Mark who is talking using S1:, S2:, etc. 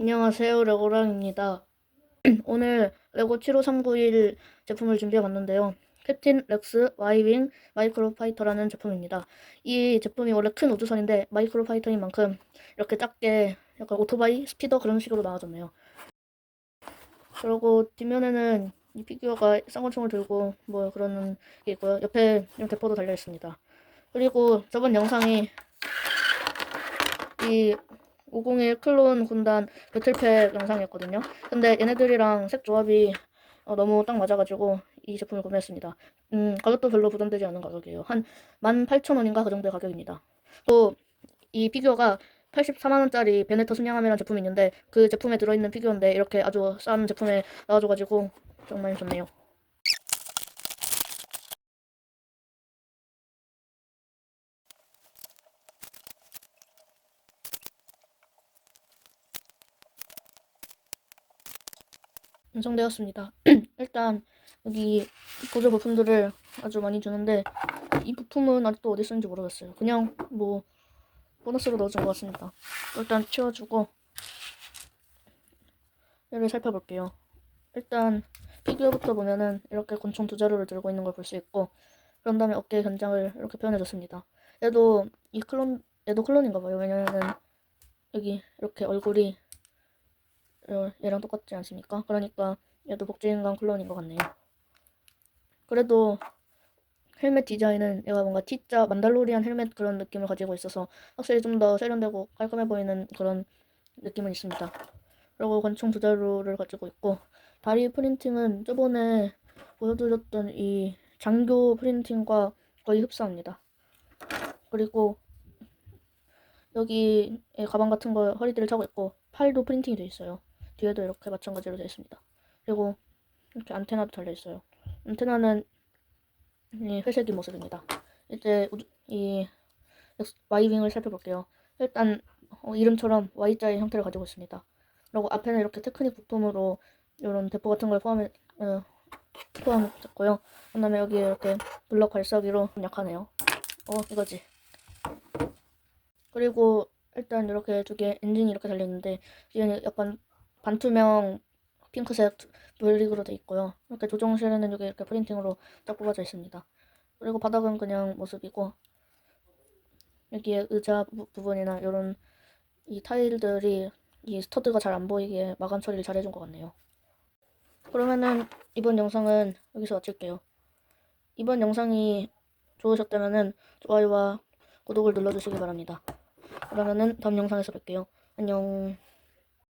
S1: 안녕하세요. 레고랑입니다. 오늘 레고 75391 제품을 준비해 봤는데요. 캡틴 렉스 와이윙 마이크로 파이터라는 제품입니다. 이 제품이 원래 큰 우주선인데 마이크로 파이터인 만큼 이렇게 작게 약간 오토바이, 스피더 그런 식으로 나와졌네요. 그리고 뒷면에는 이 피규어가 쌍권총을 들고 뭐 그러는 게 있고요. 옆에 이 대포도 달려 있습니다. 그리고 저번 영상이 이 501 클론 군단 배틀팩 영상이었거든요. 근데 얘네들이랑 색 조합이 어, 너무 딱 맞아가지고 이 제품을 구매했습니다. 음, 가격도 별로 부담되지 않은 가격이에요. 한 18,000원인가 그 정도의 가격입니다. 또 이 피규어가 84만원짜리 베네터 순양함이라는 제품이 있는데 그 제품에 들어있는 피규어인데 이렇게 아주 싼 제품에 나와줘가지고 정말 좋네요. 완성되었습니다. 일단 여기 보조 부품들을 아주 많이 주는데 이 부품은 아직도 어디 쓰는지 모르겠어요. 그냥 뭐 보너스로 넣어준 것 같습니다. 일단 치워주고 얘를 살펴볼게요. 일단 피규어부터 보면은 이렇게 권총 두 자루를 들고 있는 걸 볼 수 있고 그런 다음에 어깨 견장을 이렇게 표현해줬습니다. 얘도 이 클론 얘도 클론인가 봐요. 왜냐면은 여기 이렇게 얼굴이 어, 얘랑 똑같지 않습니까? 그러니까 얘도 복제인간 클론인 것 같네요. 그래도 헬멧 디자인은 얘가 뭔가 T자 만달로리안 헬멧 그런 느낌을 가지고 있어서 확실히 좀 더 세련되고 깔끔해 보이는 그런 느낌은 있습니다. 그리고 권총 두 자루를 가지고 있고 다리 프린팅은 저번에 보여드렸던 이 장교 프린팅과 거의 흡사합니다. 그리고 여기에 가방 같은 거 허리띠를 차고 있고 팔도 프린팅이 돼 있어요. 뒤에도 이렇게 마찬가지로 되어 있습니다. 그리고 이렇게 안테나도 달려 있어요. 안테나는 이 회색인 모습입니다. 이제 이 Y윙을 살펴볼게요. 일단 어, 이름처럼 Y자의 형태를 가지고 있습니다. 그리고 앞에는 이렇게 테크닉 부품으로 이런 대포 같은 걸 포함해 어, 포함했고요. 그다음에 여기에 이렇게 블럭 발사기로 좀 약하네요. 어 이거지. 그리고 일단 이렇게 두 개 엔진이 이렇게 달려 있는데 얘는 약간 반투명 핑크색 블릭으로 돼 있고요. 이렇게 조종실에는 여기 이렇게 프린팅으로 딱 뽑아져 있습니다. 그리고 바닥은 그냥 모습이고 여기에 의자 부, 부분이나 이런 이 타일들이 이 스터드가 잘 안 보이게 마감 처리를 잘 해준 것 같네요. 그러면은 이번 영상은 여기서 마칠게요. 이번 영상이 좋으셨다면은 좋아요와 구독을 눌러주시기 바랍니다. 그러면은 다음 영상에서 뵐게요. 안녕.